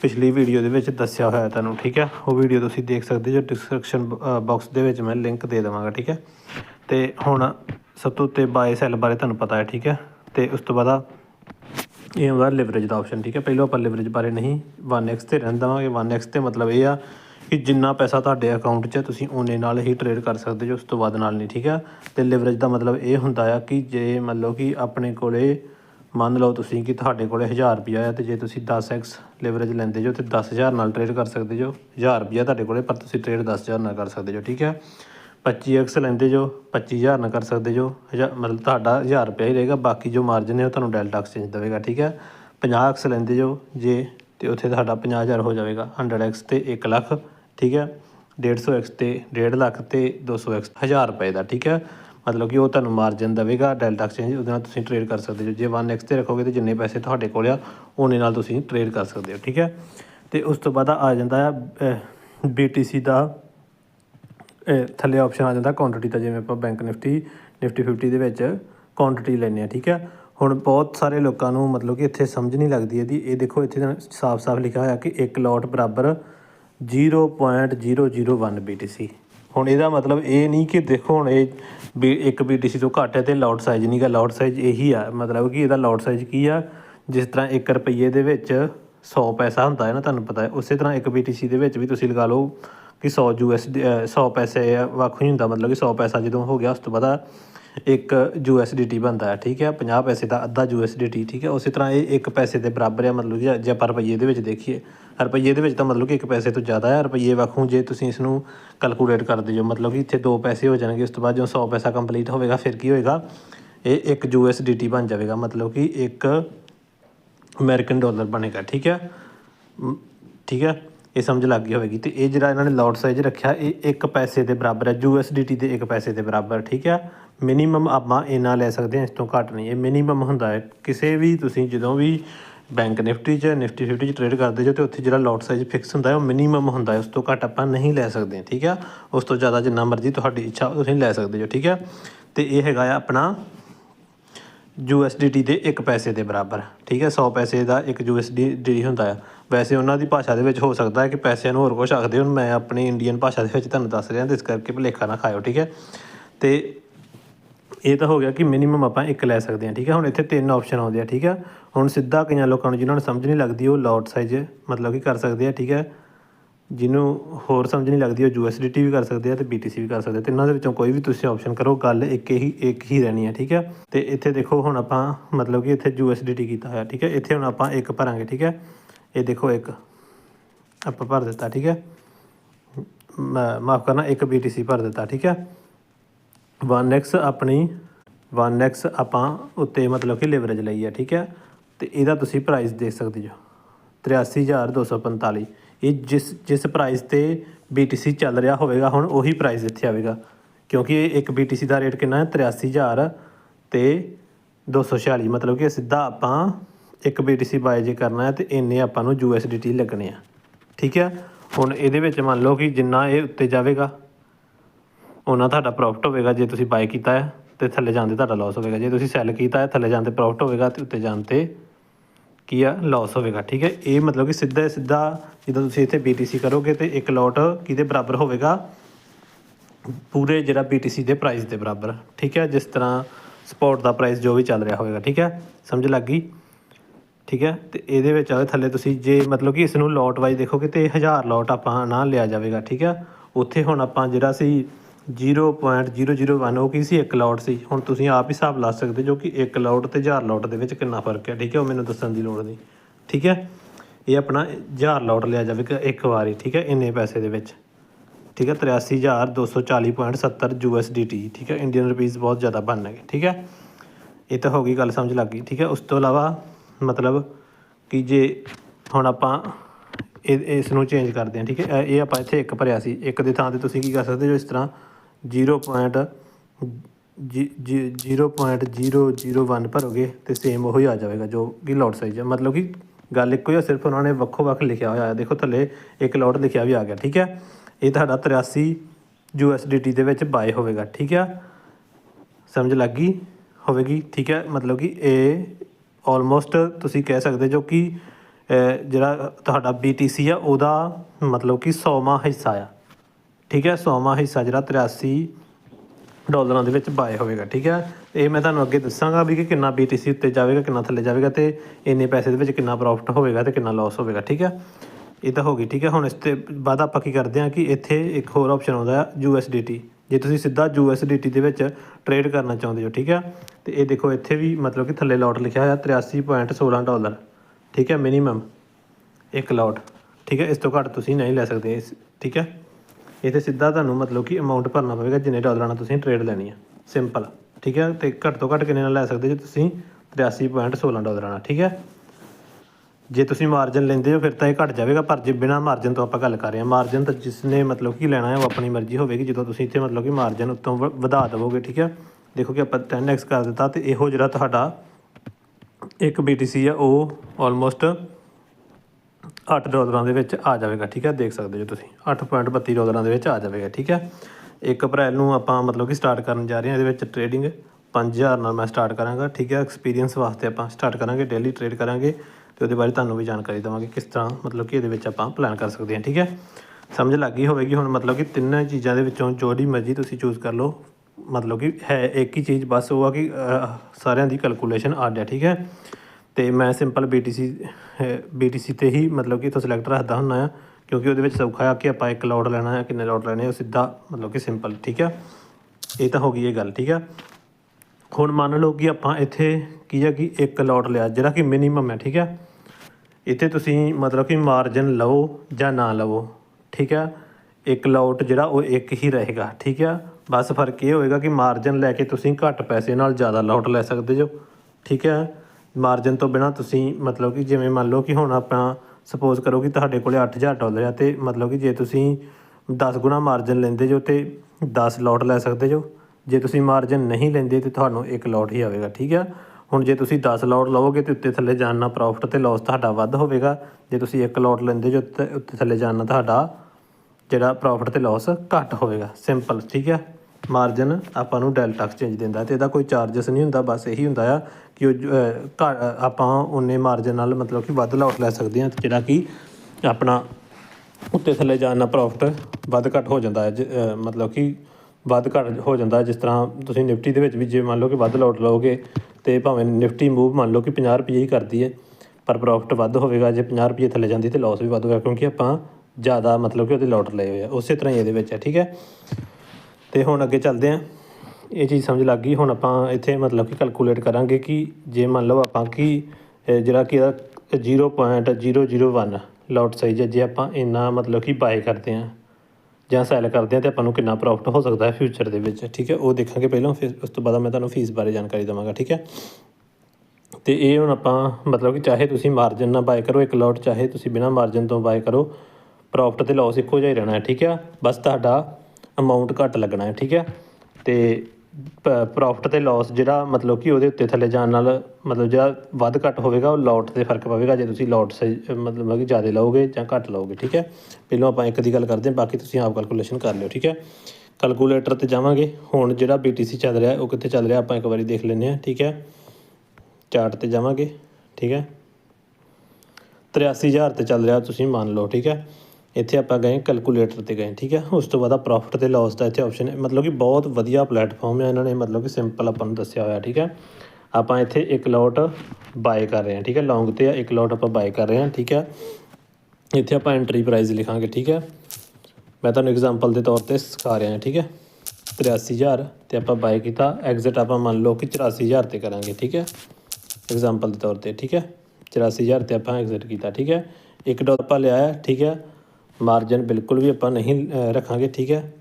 ਪਿਛਲੀ ਵੀਡੀਓ ਦੇ ਵਿੱਚ ਦੱਸਿਆ ਹੋਇਆ ਤੁਹਾਨੂੰ, ਠੀਕ ਹੈ ਉਹ ਵੀਡੀਓ ਤੁਸੀਂ ਦੇਖ ਸਕਦੇ ਜੋ ਡਿਸਕ੍ਰਿਪਸ਼ਨ ਬਾਕਸ ਦੇ ਵਿੱਚ ਮੈਂ ਲਿੰਕ ਦੇ ਦੇਵਾਂਗਾ, ਠੀਕ ਹੈ ਤੇ ਹੁਣ ਸਭ ਤੋਂ ਉੱਤੇ ਬਾਏ ਸੈਲ ਬਾਰੇ ਤੁਹਾਨੂੰ ਪਤਾ ਹੈ, ਠੀਕ ਹੈ ਤੇ ਉਸ ਤੋਂ ਬਾਅਦ ਇਹ ਹੁੰਦਾ ਲਿਵਰੇਜ ਦਾ ਆਪਸ਼ਨ ਠੀਕ ਹੈ ਪਹਿਲਾਂ ਆਪਾਂ ਲਿਵਰੇਜ ਬਾਰੇ ਨਹੀਂ 1x ਤੇ ਰਹਿਣ ਦੇਵਾਂਗੇ। 1x ਤੇ ਮਤਲਬ ਇਹ ਆ ਕਿ ਜਿੰਨਾ ਪੈਸਾ ਤੁਹਾਡੇ ਅਕਾਊਂਟ 'ਚ ਹੈ, ਤੁਸੀਂ ਉਹਨੇ ਨਾਲ ਹੀ ਟਰੇਡ ਕਰ ਸਕਦੇ ਜੋ ਉਸ ਤੋਂ ਬਾਅਦ ਨਾਲ ਨਹੀਂ ਠੀਕ ਹੈ ਅਤੇ ਲਿਵਰੇਜ ਦਾ ਮਤਲਬ ਇਹ ਹੁੰਦਾ ਆ ਕਿ ਜੇ ਮੰਨ ਲਓ ਕਿ ਆਪਣੇ ਕੋਲੇ ਮੰਨ ਲਓ ਤੁਸੀਂ ਕਿ ਤੁਹਾਡੇ ਕੋਲੇ 1000 ਰੁਪਿਆ ਆ ਤੇ ਜੇ ਤੁਸੀਂ 10x ਲਿਵਰੇਜ ਲੈਂਦੇ ਜੋ ਤੇ 10000 ਨਾਲ ਟਰੇਡ ਕਰ ਸਕਦੇ ਜੋ 1000 ਰੁਪਿਆ ਤੁਹਾਡੇ ਕੋਲੇ ਪਰ ਤੁਸੀਂ ਟ੍ਰੇਡ 10000 ਨਾਲ ਕਰ ਸਕਦੇ ਜੋ ਠੀਕ ਹੈ 25x ਲੈਂਦੇ ਜੋ 25000 ਨਾਲ ਕਰ ਸਕਦੇ ਜੋ ਹਜ਼ਾਰ ਮਤਲਬ ਤੁਹਾਡਾ 1000 ਰੁਪਇਆ ਹੀ ਰਹੇਗਾ ਬਾਕੀ ਜੋ ਮਾਰਜਨ ਹੈ ਉਹ ਤੁਹਾਨੂੰ ਡੈਲਟਾ ਐਕਸਚੇਂਜ ਦੇਵੇਗਾ ਠੀਕ ਹੈ 50x ਲੈਂਦੇ ਜੋ ਜੇ ਤੇ ਉੱਥੇ ਤੁਹਾਡਾ 50000 ਹੋ ਜਾਵੇਗਾ 100x ਤੇ 1 ਲੱਖ ਠੀਕ ਹੈ? 150x ਤੇ 1.5 ਲੱਖ ਤੇ 200x 1000 ਰੁਪਏ ਦਾ, ਠੀਕ ਹੈ? ਮਤਲਬ ਕਿ ਉਹ ਤੁਹਾਨੂੰ ਮਾਰਜਨ ਦੇਵੇਗਾ ਡੈਲਟਾ ਐਕਸਚੇਂਜ ਉਹਦੇ ਨਾਲ ਤੁਸੀਂ ਟ੍ਰੇਡ ਕਰ ਸਕਦੇ ਹੋ। ਜੇ 1x ਤੇ ਰੱਖੋਗੇ ਤੇ ਜਿੰਨੇ ਪੈਸੇ ਤੁਹਾਡੇ ਕੋਲ ਆ, ਉਹਨੇ ਨਾਲ ਤੁਸੀਂ ਟ੍ਰੇਡ ਕਰ ਸਕਦੇ ਹੋ, ਠੀਕ ਹੈ? ਤੇ ਉਸ ਤੋਂ ਬਾਅਦ ਆ ਜਾਂਦਾ ਆ BTC ਦਾ ਥੱਲੇ ਆਪਸ਼ਨ ਆ ਜਾਂਦਾ ਕੁਆਂਟੀਟੀ ਦਾ, ਜਿਵੇਂ ਆਪਾਂ ਬੈਂਕ ਨਿਫਟੀ ਨਿਫਟੀ 50 ਦੇ ਵਿੱਚ ਕੁਆਂਟੀਟੀ ਲੈਂਦੇ ਆ ਠੀਕ ਹੈ? ਹੁਣ ਬਹੁਤ ਸਾਰੇ ਲੋਕਾਂ ਨੂੰ ਮਤਲਬ ਕਿ ਇੱਥੇ ਸਮਝ ਨਹੀਂ ਲੱਗਦੀ ਇਹਦੀ। ਇਹ ਦੇਖੋ, ਇੱਥੇ ਸਾਫ਼-ਸਾਫ਼ ਲਿਖਿਆ ਹੋਇਆ ਕਿ ਇੱਕ ਲੋਟ ਬਰਾਬਰ 0.001 BTC ਹੁਣ ਇਹਦਾ ਮਤਲਬ ਇਹ ਨਹੀਂ ਕਿ ਦੇਖੋ ਹੁਣ ਇਹ ਵੀ ਇੱਕ BTC ਤੋਂ ਘੱਟ ਹੈ ਤੇ ਲੋਟ ਸਾਈਜ਼ ਨਹੀਂ ਗਾ ਲੋਟ ਸਾਈਜ਼ ਇਹੀ ਆ। ਮਤਲਬ ਕਿ ਇਹਦਾ ਲੋਟ ਸਾਈਜ਼ ਕੀ ਆ? ਜਿਸ ਤਰ੍ਹਾਂ 1 ਰੁਪਏ ਦੇ ਵਿੱਚ 100 ਪੈਸਾ ਹੁੰਦਾ ਹੈ ਨਾ, ਤੁਹਾਨੂੰ ਪਤਾ ਹੈ। ਉਸੇ ਤਰ੍ਹਾਂ ਇੱਕ BTC ਦੇ ਵਿੱਚ ਵੀ ਤੁਸੀਂ ਲਗਾ ਲਓ ਕਿ 100 USD 100 ਪੈਸੇ ਵੱਖ ਹੀ ਹੁੰਦਾ। ਮਤਲਬ ਕਿ 100 ਪੈਸਾ ਜਦੋਂ ਹੋ ਗਿਆ, ਉਸ ਤੋਂ ਬਾਅਦ ਇੱਕ USDT ਬਣਦਾ ਹੈ, ਠੀਕ ਹੈ? 50 ਪੈਸੇ ਦਾ ਅੱਧਾ USDT ਠੀਕ ਹੈ? ਉਸੇ ਤਰ੍ਹਾਂ ਇਹ ਇੱਕ ਪੈਸੇ ਦੇ ਬਰਾਬਰ ਹੈ ਮਤਲਬ ਕਿ ਜੇ ਆਪਾਂ ਰੁਪਈਏ ਦੇ ਵਿੱਚ ਦੇਖੀਏ ਰੁਪਈਏ ਦੇ ਵਿੱਚ ਤਾਂ ਮਤਲਬ ਕਿ ਇੱਕ ਪੈਸੇ ਤੋਂ ਜ਼ਿਆਦਾ ਹੈ ਰੁਪਈਏ, ਵੱਖੋਂ ਜੇ ਤੁਸੀਂ ਇਸ ਨੂੰ ਕੈਲਕੂਲੇਟ ਕਰਦੇ ਜੋ ਮਤਲਬ ਕਿ ਇੱਥੇ ਦੋ ਪੈਸੇ ਹੋ ਜਾਣਗੇ, ਉਸ ਤੋਂ ਬਾਅਦ ਜਦੋਂ 100 ਪੈਸਾ ਕੰਪਲੀਟ ਹੋਵੇਗਾ, ਫਿਰ ਕੀ ਹੋਏਗਾ? ਇਹ ਇੱਕ USDT ਬਣ ਜਾਵੇਗਾ, ਮਤਲਬ ਕਿ ਇੱਕ ਅਮਰੀਕਨ ਡਾਲਰ ਬਣੇਗਾ, ਠੀਕ ਹੈ ਠੀਕ ਹੈ ਇਹ ਸਮਝ ਲੱਗ ਗਈ ਹੋਵੇਗੀ। ਤੇ ਇਹ ਜਿਹੜਾ ਇਹਨਾਂ ਨੇ ਲੋਟ ਸਾਈਜ਼ ਰੱਖਿਆ, ਇਹ 1 ਪੈਸੇ ਦੇ ਬਰਾਬਰ ਹੈ USDT ਦੇ 1 ਪੈਸੇ ਦੇ ਬਰਾਬਰ, ਠੀਕ ਹੈ ਮਿਨੀਮਮ ਆਪਾਂ ਇੰਨਾ ਲੈ ਸਕਦੇ ਹਾਂ ਇਸ ਤੋਂ ਘੱਟ ਨਹੀਂ। ਇਹ ਮਿਨੀਮਮ ਹੁੰਦਾ ਹੈ, ਕਿਸੇ ਵੀ ਤੁਸੀਂ ਜਦੋਂ ਵੀ ਬੈਂਕ ਨਿਫਟੀ 'ਚ, ਨਿਫਟੀ 50 'ਚ ਟ੍ਰੇਡ ਕਰਦੇ ਜੋ ਤੇ ਉੱਥੇ ਜਿਹੜਾ ਲੋਟ ਸਾਈਜ਼ ਫਿਕਸ ਹੁੰਦਾ ਹੈ, ਉਹ ਮਿਨੀਮਮ ਹੁੰਦਾ ਹੈ, ਉਸ ਤੋਂ ਘੱਟ ਆਪਾਂ ਨਹੀਂ ਲੈ ਸਕਦੇ, ਠੀਕ ਹੈ ਉਸ ਤੋਂ ਜ਼ਿਆਦਾ ਜਿੰਨਾ ਮਰਜ਼ੀ ਤੁਹਾਡੀ ਇੱਛਾ ਤੁਸੀਂ ਲੈ ਸਕਦੇ ਹੋ, ਠੀਕ ਹੈ ਤੇ ਇਹ ਹੈਗਾ ਆ ਆਪਣਾ USDT ਦੇ 1 ਪੈਸੇ ਦੇ ਬਰਾਬਰ, ਠੀਕ ਹੈ 100 ਪੈਸੇ ਦਾ ਇੱਕ USDT ਹੁੰਦਾ ਹੈ ਵੈਸੇ ਉਹਨਾਂ ਦੀ ਭਾਸ਼ਾ ਦੇ ਵਿੱਚ ਹੋ ਸਕਦਾ ਹੈ ਕਿ ਪੈਸਿਆਂ ਨੂੰ ਹੋਰ ਕੁਝ ਆਖਦੇ ਹੁਣ, ਮੈਂ ਆਪਣੀ ਇੰਡੀਅਨ ਭਾਸ਼ਾ ਦੇ ਵਿੱਚ ਤੁਹਾਨੂੰ ਦੱਸ ਰਿਹਾ ਤੇ ਇਸ ਕਰਕੇ ਭੁਲੇਖਾ ਨਾ ਖਾਇਓ, ਠੀਕ ਹੈ ਤੇ ਇਹ ਤਾਂ ਹੋ ਗਿਆ ਕਿ ਮਿਨੀਮਮ ਆਪਾਂ ਇੱਕ ਲੈ ਸਕਦੇ ਹਾਂ, ਠੀਕ ਹੈ? ਹੁਣ ਇੱਥੇ ਤਿੰਨ ਆਪਸ਼ਨ ਆਉਂਦੇ ਆ, ਠੀਕ ਹੈ? ਹੁਣ ਸਿੱਧਾ ਕਈਆਂ ਲੋਕਾਂ ਨੂੰ, ਜਿਨ੍ਹਾਂ ਨੂੰ ਸਮਝ ਨਹੀਂ ਲੱਗਦੀ, ਉਹ ਲੋਟ ਸਾਈਜ਼ ਮਤਲਬ ਕਿ ਕਰ ਸਕਦੇ ਆ, ਠੀਕ ਹੈ? ਜਿਹਨੂੰ ਹੋਰ ਸਮਝ ਨਹੀਂ ਲੱਗਦੀ, ਉਹ USDT ਵੀ ਕਰ ਸਕਦੇ ਆ ਤੇ BTC ਵੀ ਕਰ ਸਕਦੇ ਆ। ਤਿੰਨਾਂ ਦੇ ਵਿੱਚੋਂ ਕੋਈ ਵੀ ਤੁਸੀਂ ਆਪਸ਼ਨ ਕਰੋ, ਗੱਲ ਇੱਕ ਹੀ ਇੱਕ ਹੀ ਰਹਿਣੀ ਹੈ ਠੀਕ ਹੈ? ਤੇ ਇੱਥੇ ਦੇਖੋ, ਹੁਣ ਆਪਾਂ ਮਤਲਬ ਕਿ ਇੱਥੇ USDT ਕੀਤਾ ਹੋਇਆ, ਠੀਕ ਹੈ? ਇੱਥੇ ਹੁਣ ਆਪਾਂ ਇੱਕ ਭਰਾਂਗੇ, ਠੀਕ ਹੈ? ਇਹ ਦੇਖੋ ਇੱਕ, ਆਪਾਂ ਭਰ ਦਿੱਤਾ, ਠੀਕ ਹੈ? ਮਾਫ ਕਰਨਾ, ਇੱਕ BTC ਭਰ ਦਿੱਤਾ, ਠੀਕ ਹੈ? 1x ਆਪਣੀ 1x ਆਪਾਂ ਉੱਤੇ ਮਤਲਬ ਕਿ ਲਿਵਰੇਜ ਲਈ ਹੈ ਠੀਕ ਹੈ? ਤੇ ਇਹਦਾ ਤੁਸੀਂ ਪ੍ਰਾਈਸ ਦੇਖ ਸਕਦੇ ਜੋ। 83245 ਇਹ ਜਿਸ ਜਿਸ ਪ੍ਰਾਈਸ ਤੇ BTC ਚੱਲ ਰਿਹਾ ਹੋਵੇਗਾ, ਹੁਣ ਉਹੀ ਪ੍ਰਾਈਸ ਇੱਥੇ ਆਵੇਗਾ। ਕਿਉਂਕਿ ਇਹ ਇੱਕ BTC ਦਾ ਰੇਟ ਕਿੰਨਾ ਹੈ? 83000 ਤੇ 246 ਮਤਲਬ ਕਿ ਸਿੱਧਾ ਆਪਾਂ ਇੱਕ BTC ਬਾਏ ਜੇ ਕਰਨਾ ਹੈ, ਤੇ ਇੰਨੇ ਆਪਾਂ ਨੂੰ USDT ਲੱਗਣੇ ਆ। ਠੀਕ ਹੈ? ਹੁਣ ਇਹਦੇ ਵਿੱਚ ਮੰਨ ਲਓ ਕਿ ਜਿੰਨਾ ਇਹ ਉੱਤੇ ਜਾਵੇਗਾ ਉਹਨਾਂ ਤੁਹਾਡਾ ਪ੍ਰੋਫਿਟ ਹੋਵੇਗਾ ਜੇ ਤੁਸੀਂ ਬਾਏ ਕੀਤਾ ਹੈ ਤੇ ਥੱਲੇ ਜਾਂਦੇ ਤੁਹਾਡਾ ਲਾਸ ਹੋਵੇਗਾ। ਜੇ ਤੁਸੀਂ ਸੈੱਲ ਕੀਤਾ ਹੈ, ਥੱਲੇ ਜਾਂਦੇ ਪ੍ਰੋਫਿਟ ਹੋਵੇਗਾ ਤੇ ਉੱਤੇ ਜਾਂਦੇ ਕੀ ਆ ਲਾਸ ਹੋਵੇਗਾ, ਠੀਕ ਹੈ? ਇਹ ਮਤਲਬ ਕਿ ਸਿੱਧਾ ਸਿੱਧਾ ਜਦੋਂ ਤੁਸੀਂ ਇੱਥੇ BTC ਕਰੋਗੇ ਤੇ ਇੱਕ ਲੋਟ ਕਿਹਦੇ ਬਰਾਬਰ ਹੋਵੇਗਾ? ਪੂਰੇ ਜਿਹੜਾ BTC ਦੇ ਪ੍ਰਾਈਸ ਦੇ ਬਰਾਬਰ, ਠੀਕ ਹੈ? ਜਿਸ ਤਰ੍ਹਾਂ ਸਪੋਰਟ ਦਾ ਪ੍ਰਾਈਸ ਜੋ ਵੀ ਚੱਲ ਰਿਹਾ ਹੋਵੇਗਾ, ਠੀਕ ਹੈ? ਸਮਝ ਲੱਗ ਗਈ? ਠੀਕ ਹੈ? ਤੇ ਇਹਦੇ ਵਿੱਚ ਆਵੇ ਥੱਲੇ ਤੁਸੀਂ ਜੇ ਮਤਲਬ ਕਿ ਇਸ ਨੂੰ ਲੋਟ ਵਾਈਜ਼ ਦੇਖੋਗੇ ਤੇ 1000 ਲੋਟ ਆਪਾਂ ਨਾ ਲਿਆ ਜਾਵੇਗਾ, ਠੀਕ ਹੈ? ਉੱਥੇ ਹੁਣ ਆਪਾਂ ਜਿਹੜਾ ਸੀ 0.001 ਉਹ ਕੀ ਸੀ? ਇੱਕ ਲੋਟ ਸੀ। ਹੁਣ ਤੁਸੀਂ ਆਪ ਹੀ ਹਿਸਾਬ ਲਾ ਸਕਦੇ ਜੋ ਕਿ ਇੱਕ ਲੋਟ ਤੇ 1000 ਲੋਟ ਦੇ ਵਿੱਚ ਕਿੰਨਾ ਫ਼ਰਕ ਹੈ, ਠੀਕ ਹੈ? ਉਹ ਮੈਨੂੰ ਦੱਸਣ ਦੀ ਲੋੜ ਨਹੀਂ, ਠੀਕ ਹੈ? ਇਹ ਆਪਣਾ 1000 ਲੋਟ ਲਿਆ ਜਾਵੇਗਾ ਇੱਕ ਵਾਰੀ, ਠੀਕ ਹੈ? ਇੰਨੇ ਪੈਸੇ ਦੇ ਵਿੱਚ, ਠੀਕ ਹੈ? 83240.70 USDT ਠੀਕ ਹੈ? ਇੰਡੀਅਨ ਰੁਪੀਸ ਬਹੁਤ ਜ਼ਿਆਦਾ ਬਣਨਗੇ ਠੀਕ ਹੈ? ਇਹ ਤਾਂ ਹੋ ਗਈ ਗੱਲ ਸਮਝ ਲੱਗ ਗਈ, ਠੀਕ ਹੈ? ਉਸ ਤੋਂ ਇਲਾਵਾ ਮਤਲਬ ਕਿ ਜੇ ਹੁਣ ਆਪਾਂ ਇਹ, ਇਸ ਨੂੰ ਚੇਂਜ ਕਰਦੇ ਹਾਂ, ਠੀਕ ਹੈ? ਇਹ ਆਪਾਂ ਇੱਥੇ ਇੱਕ ਭਰਿਆ ਸੀ। ਇੱਕ ਦੇ ਥਾਂ ਤੇ ਤੁਸੀਂ ਕੀ ਕਰ ਸਕਦੇ ਹੋ? ਇਸ ਤਰ੍ਹਾਂ 0.001 ਭਰੋਗੇ ਅਤੇ ਸੇਮ ਉਹੀ ਆ ਜਾਵੇਗਾ ਜੋ ਕਿ ਲੋਟ ਸਾਈਜ਼ ਹੈ ਮਤਲਬ ਕਿ ਗੱਲ ਇੱਕੋ ਹੀ ਆ, ਸਿਰਫ ਉਹਨਾਂ ਨੇ ਵੱਖੋ ਵੱਖ ਲਿਖਿਆ ਹੋਇਆ। ਹੈ ਦੇਖੋ ਥੱਲੇ ਇੱਕ ਲੋਟ ਲਿਖਿਆ ਵੀ ਆ ਗਿਆ, ਠੀਕ ਹੈ ਇਹ ਤੁਹਾਡਾ 83 USDT ਦੇ ਵਿੱਚ ਬਾਏ ਹੋਵੇਗਾ, ਠੀਕ ਹੈ ਸਮਝ ਲੱਗ ਗਈ? ਹੋਵੇਗੀ, ਠੀਕ ਹੈ ਮਤਲਬ ਕਿ ਇਹ ਆਲਮੋਸਟ ਤੁਸੀਂ ਕਹਿ ਸਕਦੇ ਜੋ ਕਿ ਜਿਹੜਾ ਤੁਹਾਡਾ BTC ਆ, ਉਹਦਾ ਮਤਲਬ ਕਿ 100ਵਾਂ ਹਿੱਸਾ ਆ। ਠੀਕ ਹੈ 100ਵਾਂ ਹਿੱਸਾ ਜਿਹੜਾ 83 ਡਾਲਰਾਂ ਦੇ ਵਿੱਚ ਬਾਏ ਹੋਵੇਗਾ, ਠੀਕ ਹੈ। ਇਹ ਮੈਂ ਤੁਹਾਨੂੰ ਅੱਗੇ ਦੱਸਾਂਗਾ ਵੀ ਕਿ ਕਿੰਨਾ BTC ਉੱਤੇ ਜਾਵੇਗਾ, ਕਿੰਨਾ ਥੱਲੇ ਜਾਵੇਗਾ ਤੇ ਇੰਨੇ ਪੈਸੇ ਦੇ ਵਿੱਚ ਕਿੰਨਾ ਪ੍ਰੋਫਿਟ ਹੋਵੇਗਾ ਤੇ ਕਿੰਨਾ ਲਾਸ ਹੋਵੇਗਾ, ਠੀਕ ਹੈ। ਇਹ ਤਾਂ ਹੋ ਗਈ, ਠੀਕ ਹੈ। ਹੁਣ ਇਸ ਤੇ ਬਾਅਦ ਆਪਾਂ ਕੀ ਕਰਦੇ ਹਾਂ ਕਿ ਇੱਥੇ ਇੱਕ ਹੋਰ ਆਪਸ਼ਨ ਆਉਂਦਾ ਹੈ USDT ਜੇ ਤੁਸੀਂ ਸਿੱਧਾ USDT ਦੇ ਵਿੱਚ ਟ੍ਰੇਡ ਕਰਨਾ ਚਾਹੁੰਦੇ ਹੋ, ਠੀਕ ਹੈ। ਤੇ ਇਹ ਦੇਖੋ, ਇੱਥੇ ਵੀ ਮਤਲਬ ਕਿ ਥੱਲੇ ਲੋਟ ਲਿਖਿਆ ਹੋਇਆ 83.16 ਡਾਲਰ, ਠੀਕ ਹੈ ਮਿਨੀਮਮ ਇੱਕ ਲੋਟ ਠੀਕ ਹੈ। ਇਸ ਤੋਂ ਘੱਟ ਤੁਸੀਂ ਨਹੀਂ ਲੈ ਸਕਦੇ, ਇਸ ਠੀਕ ਹੈ। ਇੱਥੇ ਸਿੱਧਾ ਤੁਹਾਨੂੰ ਮਤਲਬ ਕਿ ਅਮਾਉਂਟ ਭਰਨਾ ਪਵੇਗਾ, ਜਿੰਨੇ ਡਾਲਰਾਂ ਨਾਲ ਤੁਸੀਂ ਟ੍ਰੇਡ ਲੈਣੀ ਹੈ ਸਿੰਪਲ ਠੀਕ ਹੈ? ਤੇ ਘੱਟ ਤੋਂ ਘੱਟ ਕਿੰਨੇ ਨਾਲ ਲੈ ਸਕਦੇ ਜੇ ਤੁਸੀਂ? 83.16 ਡਾਲਰਾਂ ਨਾਲ, ਠੀਕ ਹੈ? ਜੇ ਤੁਸੀਂ ਮਾਰਜਨ ਲੈਂਦੇ ਹੋ, ਫਿਰ ਤਾਂ ਇਹ ਘਟ ਜਾਵੇਗਾ, ਪਰ ਜੇ ਬਿਨਾ ਮਾਰਜਨ ਤੋਂ ਆਪਾਂ ਗੱਲ ਕਰ ਰਹੇ ਹਾਂ ਮਾਰਜਨ ਤਾਂ ਜਿਸ ਨੇ ਮਤਲਬ ਕਿ ਲੈਣਾ ਹੈ, ਉਹ ਆਪਣੀ ਮਰਜ਼ੀ ਹੋਵੇਗੀ, ਜਦੋਂ ਤੁਸੀਂ ਇੱਥੇ ਮਤਲਬ ਕਿ ਮਾਰਜਨ ਉੱਤੋਂ ਵਧਾ ਦੇਵੋਗੇ, ਠੀਕ ਹੈ? ਦੇਖੋ ਕਿ ਆਪਾਂ 10x ਕਰ ਦਿੱਤਾ, ਤੇ ਇਹੋ ਜਿਹੜਾ ਤੁਹਾਡਾ ਇੱਕ BTC ਆ, ਉਹ ਆਲਮੋਸਟ 8 ਡਾਲਰਾਂ ਦੇ ਵਿੱਚ ਆ ਜਾਵੇਗਾ, ਠੀਕ ਹੈ? ਦੇਖ ਸਕਦੇ ਹੋ ਤੁਸੀਂ। 8.32 ਡਾਲਰਾਂ ਦੇ ਵਿੱਚ ਆ ਜਾਵੇਗਾ, ਠੀਕ ਹੈ? 1 ਅਪ੍ਰੈਲ ਨੂੰ ਆਪਾਂ ਮਤਲਬ ਕਿ ਸਟਾਰਟ ਕਰਨ ਜਾ ਰਹੇ ਹਾਂ, ਇਹਦੇ ਵਿੱਚ ਟ੍ਰੇਡਿੰਗ 5000 ਨਾਲ ਮੈਂ ਸਟਾਰਟ ਕਰਾਂਗਾ, ਠੀਕ ਹੈ? ਐਕਸਪੀਰੀਅੰਸ ਵਾਸਤੇ ਆਪਾਂ ਸਟਾਰਟ ਕਰਾਂਗੇ ਡੇਲੀ ਟ੍ਰੇਡ ਕਰਾਂਗੇ ਤੇ ਉਹਦੇ ਬਾਰੇ ਤੁਹਾਨੂੰ ਵੀ ਜਾਣਕਾਰੀ ਦੇਵਾਂਗੇ ਕਿਸ ਤਰ੍ਹਾਂ ਮਤਲਬ ਕਿ ਇਹਦੇ ਵਿੱਚ ਆਪਾਂ ਪਲਾਨ ਕਰ ਸਕਦੇ ਹਾਂ, ਠੀਕ ਹੈ? ਸਮਝ ਲੱਗ ਗਈ ਹੋਵੇਗੀ ਹੁਣ ਮਤਲਬ ਕਿ ਤਿੰਨਾਂ ਚੀਜ਼ਾਂ ਦੇ ਵਿੱਚੋਂ ਜਿਹੜੀ ਮਰਜ਼ੀ ਤੁਸੀਂ ਚੂਜ਼ ਕਰ ਲਓ, ਮਤਲਬ ਕਿ ਹੈ ਇੱਕ ਹੀ ਚੀਜ਼, ਬਸ ਉਹ ਆ ਕਿ ਸਾਰਿਆਂ ਦੀ ਕੈਲਕੂਲੇਸ਼ਨ ਅੱਡ ਹੈ ਠੀਕ ਹੈ? ਅਤੇ ਮੈਂ simple B T C B T C ਤੇ ਹੀ ਮਤਲਬ ਕਿ ਇੱਥੋਂ ਸਿਲੈਕਟ ਰੱਖਦਾ ਹੁੰਦਾ ਆ ਕਿਉਂਕਿ ਉਹਦੇ ਵਿੱਚ ਸੌਖਾ ਆ ਕਿ ਆਪਾਂ ਇੱਕ ਲੋਟ ਲੈਣਾ ਹੈ ਕਿੰਨੇ ਲੋਟ ਲੈਣੇ ਆ, ਉਹ ਸਿੱਧਾ ਮਤਲਬ ਕਿ ਸਿੰਪਲ ਠੀਕ ਹੈ ਇਹ ਤਾਂ ਹੋ ਗਈ ਇਹ ਗੱਲ ਠੀਕ ਹੈ ਹੁਣ ਮੰਨ ਲਓ ਕਿ ਆਪਾਂ ਇੱਥੇ ਕੀ ਹੈ ਕਿ ਇੱਕ ਲੋਟ ਲਿਆ ਜਿਹੜਾ ਕਿ ਮਿਨੀਮਮ ਹੈ ਠੀਕ ਹੈ ਇੱਥੇ ਤੁਸੀਂ ਮਤਲਬ ਕਿ ਮਾਰਜਨ ਲਵੋ ਜਾਂ ਨਾ ਲਵੋ ਠੀਕ ਹੈ ਇੱਕ ਲੋਟ ਜਿਹੜਾ ਉਹ ਇੱਕ ਹੀ ਰਹੇਗਾ ਠੀਕ ਹੈ ਬਸ ਫ਼ਰਕ ਇਹ ਹੋਏਗਾ ਕਿ ਮਾਰਜਨ ਲੈ ਕੇ ਤੁਸੀਂ ਘੱਟ ਪੈਸੇ ਨਾਲ ਜ਼ਿਆਦਾ ਲੋਟ ਲੈ ਸਕਦੇ ਜੋ ਠੀਕ ਹੈ ਮਾਰਜਨ ਤੋਂ ਬਿਨਾਂ ਤੁਸੀਂ ਮਤਲਬ ਕਿ ਜਿਵੇਂ ਮੰਨ ਲਓ ਕਿ ਹੁਣ ਆਪਾਂ ਸਪੋਜ਼ ਕਰੋ ਕਿ ਤੁਹਾਡੇ ਕੋਲ ਅੱਠ ਹਜ਼ਾਰ ਡਾਲਰ ਆ ਅਤੇ ਮਤਲਬ ਕਿ ਜੇ ਤੁਸੀਂ ਦਸ ਗੁਣਾ ਮਾਰਜਨ ਲੈਂਦੇ ਜੋ ਤੇ 10 ਲੋਟ ਲੈ ਸਕਦੇ ਜੋ, ਜੇ ਤੁਸੀਂ ਮਾਰਜਨ ਨਹੀਂ ਲੈਂਦੇ ਤਾਂ ਤੁਹਾਨੂੰ ਇੱਕ ਲੋਟ ਹੀ ਆਵੇਗਾ, ਠੀਕ ਹੈ ਹੁਣ ਜੇ ਤੁਸੀਂ 10 ਲੋਟ ਲਓਗੇ ਤੇ ਉੱਤੇ ਥੱਲੇ ਜਾਣ ਨਾਲ ਪ੍ਰੋਫਿਟ ਤੇ ਲਾਸ ਤੁਹਾਡਾ ਵੱਧ ਹੋਵੇਗਾ, ਜੇ ਤੁਸੀਂ ਇੱਕ ਲੋਟ ਲੈਂਦੇ ਜੋ ਤੇ ਉੱਤੇ ਥੱਲੇ ਜਾਣ ਨਾਲ ਤੁਹਾਡਾ ਜਿਹੜਾ ਪ੍ਰੋਫਿਟ ਤੇ ਲਾਸ ਘੱਟ ਹੋਵੇਗਾ ਸਿੰਪਲ ਠੀਕ ਹੈ ਮਾਰਜਨ ਆਪਾਂ ਨੂੰ ਡੈਲਟਾ ਐਕਸਚੇਂਜ ਦਿੰਦਾ ਤੇ ਇਹਦਾ ਕੋਈ ਚਾਰजेस ਨਹੀਂ ਹੁੰਦਾ, ਬਸ ਇਹੀ ਹੁੰਦਾ ਆ ਕਿ ਉਹ ਜ- ਆਪਾਂ ਉਹਨੇ ਮਾਰਜਨ ਨਾਲ ਮਤਲਬ ਕਿ ਵੱਧ ਲੋਟ ਲੈ ਸਕਦੇ ਹਾਂ, ਜਿਹੜਾ ਕਿ ਆਪਣਾ ਉੱਤੇ ਥੱਲੇ ਜਾਣ ਨਾਲ ਪ੍ਰੋਫਿਟ ਵੱਧ ਘੱਟ ਹੋ ਜਾਂਦਾ ਹੈ, ਜ- ਮਤਲਬ ਕਿ ਵੱਧ ਘੱਟ ਹੋ ਜਾਂਦਾ ਜਿਸ ਤਰ੍ਹਾਂ ਤੁਸੀਂ ਨਿਫਟੀ ਦੇ ਵਿੱਚ ਵੀ ਜੇ ਮੰਨ ਲਓ ਕਿ ਵੱਧ ਲੋਟ ਲਓਗੇ ਤੇ ਭਾਵੇਂ ਨਿਫਟੀ ਮੂਵ ਮੰਨ ਲਓ ਕਿ 50 ਰੁਪਏ ਹੀ ਕਰਦੀ ਹੈ, ਪਰ ਪ੍ਰੋਫਿਟ ਵੱਧ ਹੋਵੇਗਾ, ਜੇ 50 ਰੁਪਏ ਥੱਲੇ ਜਾਂਦੀ ਤੇ ਲਾਸ ਵੀ ਵੱਧ ਹੋਵੇਗਾ, ਕਿਉਂਕਿ ਆਪਾਂ ਜ਼ਿਆਦਾ ਮਤਲਬ ਕਿ ਉਹਦੇ ਲੋਟ ਲਏ ਹੋਏ ਆ, ਉਸੇ ਤਰ੍ਹਾਂ ਹੀ ਇਹਦੇ ਵਿੱਚ ਹੈ, ਠੀਕ ਹੈ। ਅਤੇ ਹੁਣ ਅੱਗੇ ਚੱਲਦੇ ਹਾਂ। ਇਹ ਚੀਜ਼ ਸਮਝ ਲੱਗ ਗਈ। ਹੁਣ ਆਪਾਂ ਇੱਥੇ ਮਤਲਬ ਕਿ ਕੈਲਕੂਲੇਟ ਕਰਾਂਗੇ ਕਿ ਜੇ ਮੰਨ ਲਓ ਆਪਾਂ ਕਿ ਜਿਹੜਾ ਕਿ ਇਹਦਾ 0.001 ਲੋਟ ਸਾਈਜ਼ ਹੈ, ਜੇ ਆਪਾਂ ਇੰਨਾ ਮਤਲਬ ਕਿ ਬਾਏ ਕਰਦੇ ਹਾਂ ਜਾਂ ਸੈਲ ਕਰਦੇ ਹਾਂ, ਤੇ ਆਪਾਂ ਨੂੰ ਕਿੰਨਾ ਪ੍ਰੋਫਿਟ ਹੋ ਸਕਦਾ ਹੈ ਫਿਊਚਰ ਦੇ ਵਿੱਚ। ਠੀਕ ਹੈ? ਉਹ ਦੇਖਾਂਗੇ ਪਹਿਲਾਂ, ਫਿਰ ਉਸ ਤੋਂ ਬਾਅਦ ਮੈਂ ਤੁਹਾਨੂੰ ਫੀਸ ਬਾਰੇ ਜਾਣਕਾਰੀ ਦੇਵਾਂਗਾ। ਠੀਕ ਹੈ? ਤੇ ਇਹ ਹੁਣ ਆਪਾਂ ਮਤਲਬ ਕਿ ਚਾਹੇ ਤੁਸੀਂ ਮਾਰਜਨ ਨਾਲ ਬਾਏ ਕਰੋ, ਇੱਕ ਲੋਟ ਚਾਹੇ ਤੁਸੀਂ ਬਿਨਾ ਮਾਰਜਨ ਤੋਂ ਬਾਏ ਕਰੋ ਪ੍ਰੋਫਿਟ ਤੇ ਲਾਸ ਇੱਕੋ ਜਿਹਾ ਹੀ ਰਹਿਣਾ ਹੈ। ਠੀਕ ਹੈ? ਬਸ ਤੁਹਾਡਾ ਅਮਾਉਂਟ ਘੱਟ ਲੱਗਣਾ ਹੈ, ਠੀਕ ਹੈ? ਤੇ ਪ੍ਰੋਫਿਟ ਅਤੇ ਲੋਸ ਜਿਹੜਾ ਮਤਲਬ ਕਿ ਉਹਦੇ ਉੱਤੇ ਥੱਲੇ ਜਾਣ ਨਾਲ ਮਤਲਬ ਜਿਹੜਾ ਵੱਧ ਘੱਟ ਹੋਵੇਗਾ, ਉਹ ਲੋਟ ਤੇ ਫ਼ਰਕ ਪਵੇਗਾ, ਜੇ ਤੁਸੀਂ ਲੋਟ ਸਹੀ, ਮਤਲਬ ਕਿ ਜ਼ਿਆਦਾ ਲਓਗੇ ਜਾਂ ਘੱਟ ਲਓਗੇ, ਠੀਕ ਹੈ? ਪਹਿਲਾਂ ਆਪਾਂ ਇੱਕ ਦੀ ਗੱਲ ਕਰਦੇ ਹਾਂ, ਬਾਕੀ ਤੁਸੀਂ ਆਪ ਕੈਲਕੂਲੇਸ਼ਨ ਕਰ ਲਿਓ, ਠੀਕ ਹੈ? ਕੈਲਕੂਲੇਟਰ ਤੇ ਜਾਵਾਂਗੇ, ਹੁਣ ਜਿਹੜਾ BTC ਚੱਲ ਰਿਹਾ, ਉਹ ਕਿੱਥੇ ਚੱਲ ਰਿਹਾ, ਆਪਾਂ ਇੱਕ ਵਾਰੀ ਦੇਖ ਲੈਂਦੇ ਹਾਂ, ਠੀਕ ਹੈ? ਚਾਰਟ ਤੇ ਜਾਵਾਂਗੇ, ਠੀਕ ਹੈ? 83000 ਤੇ ਚੱਲ ਰਿਹਾ, ਤੁਸੀਂ ਮੰਨ ਲਓ, ਠੀਕ ਹੈ? ਇੱਥੇ ਆਪਾਂ ਗਏ ਕੈਲਕੂਲੇਟਰ ਤੇ ਗਏ ਠੀਕ ਹੈ ਉਸ ਤੋਂ ਬਾਅਦ ਆ ਪ੍ਰੋਫਿਟ ਤੇ ਲਾਸ ਦਾ ਇੱਥੇ ਆਪਸ਼ਨ ਹੈ ਮਤਲਬ ਕਿ ਬਹੁਤ ਵਧੀਆ ਪਲੇਟਫਾਰਮ ਹੈ ਇਹਨਾਂ ਨੇ ਮਤਲਬ ਕਿ ਸਿੰਪਲ ਆਪਾਂ ਨੂੰ ਦੱਸਿਆ ਹੋਇਆ ਠੀਕ ਹੈ ਆਪਾਂ ਇੱਥੇ ਇੱਕ ਲੋਟ ਬਾਏ ਕਰ ਰਹੇ ਹਾਂ ਠੀਕ ਹੈ ਲੌਂਗ ਤੇ ਆ ਇੱਕ ਲੋਟ ਆਪਾਂ ਬਾਏ ਕਰ ਰਹੇ ਹਾਂ ਠੀਕ ਹੈ ਇੱਥੇ ਆਪਾਂ ਐਂਟਰੀ ਪ੍ਰਾਈਸ ਲਿਖਾਂਗੇ ਠੀਕ ਹੈ ਮੈਂ ਤੁਹਾਨੂੰ ਐਗਜ਼ਾਮਪਲ ਦੇ ਤੌਰ ਤੇ ਸਿਖਾ ਰਿਹਾ ਹਾਂ ਠੀਕ ਹੈ 83000 ਤੇ ਆਪਾਂ ਬਾਏ ਕੀਤਾ ਐਗਜ਼ਿਟ ਆਪਾਂ ਮੰਨ ਲਓ ਕਿ 84000 ਤੇ ਕਰਾਂਗੇ ਠੀਕ ਹੈ ਐਗਜ਼ਾਮਪਲ ਦੇ ਤੌਰ ਤੇ ਠੀਕ ਹੈ 84000 ਤੇ ਆਪਾਂ ਐਗਜ਼ਿਟ ਕੀਤਾ ਠੀਕ ਹੈ ਇੱਕ ਡਾਲਰ ਆਪਾਂ ਲਿਆ ਹੈ ਠੀਕ ਹੈ ਮਾਰਜਨ ਬਿਲਕੁਲ ਵੀ ਆਪਾਂ ਨਹੀਂ ਰੱਖਾਂਗੇ, ਠੀਕ ਹੈ?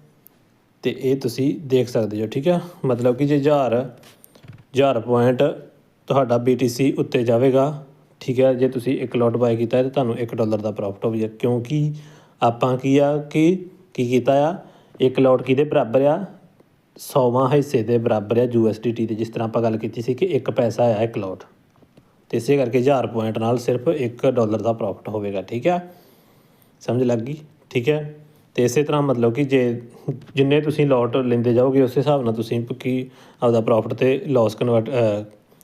ਤੇ ਇਹ ਤੁਸੀਂ ਦੇਖ ਸਕਦੇ ਹੋ, ਠੀਕ ਹੈ? ਮਤਲਬ ਕਿ ਜੇ 1000 1000 ਪੁਆਇੰਟ ਤੁਹਾਡਾ BTC ਉੱਤੇ ਜਾਵੇਗਾ, ਠੀਕ ਹੈ? ਜੇ ਤੁਸੀਂ ਇੱਕ ਲੋਟ ਬਾਏ ਕੀਤਾ ਹੈ, ਤਾਂ ਤੁਹਾਨੂੰ 1 ਡਾਲਰ ਦਾ ਪ੍ਰੋਫਿਟ ਹੋਵੇਗਾ ਕਿਉਂਕਿ ਆਪਾਂ ਕੀ ਆ ਕਿ ਕੀ ਕੀਤਾ ਆ? ਇੱਕ ਲੋਟ ਕਿਹਦੇ ਬਰਾਬਰ ਆ? 100ਵਾਂ ਹਿੱਸੇ ਦੇ ਬਰਾਬਰ ਆ USDT ਦੇ, ਜਿਸ ਤਰ੍ਹਾਂ ਆਪਾਂ ਗੱਲ ਕੀਤੀ ਸੀ ਕਿ ਇੱਕ ਪੈਸਾ ਆ ਇੱਕ ਲੋਟ ਤੇ ਇਸੇ ਕਰਕੇ 1000 ਪੁਆਇੰਟ ਨਾਲ ਸਿਰਫ 1 ਡਾਲਰ ਦਾ ਪ੍ਰੋਫਿਟ ਹੋਵੇਗਾ, ਠੀਕ ਹੈ? ਸਮਝ ਲੱਗ ਗਈ? ਠੀਕ ਹੈ? ਤੇ ਇਸੇ ਤਰ੍ਹਾਂ ਮਤਲਬ ਕਿ ਜੇ ਜਿੰਨੇ ਤੁਸੀਂ ਲੋਟ ਲੈਂਦੇ ਜਾਓਗੇ, ਉਸ ਹਿਸਾਬ ਨਾਲ ਤੁਸੀਂ ਕੀ ਆਪਦਾ ਪ੍ਰੋਫਿਟ ਤੇ ਲਾਸ ਕਨਵਰਟ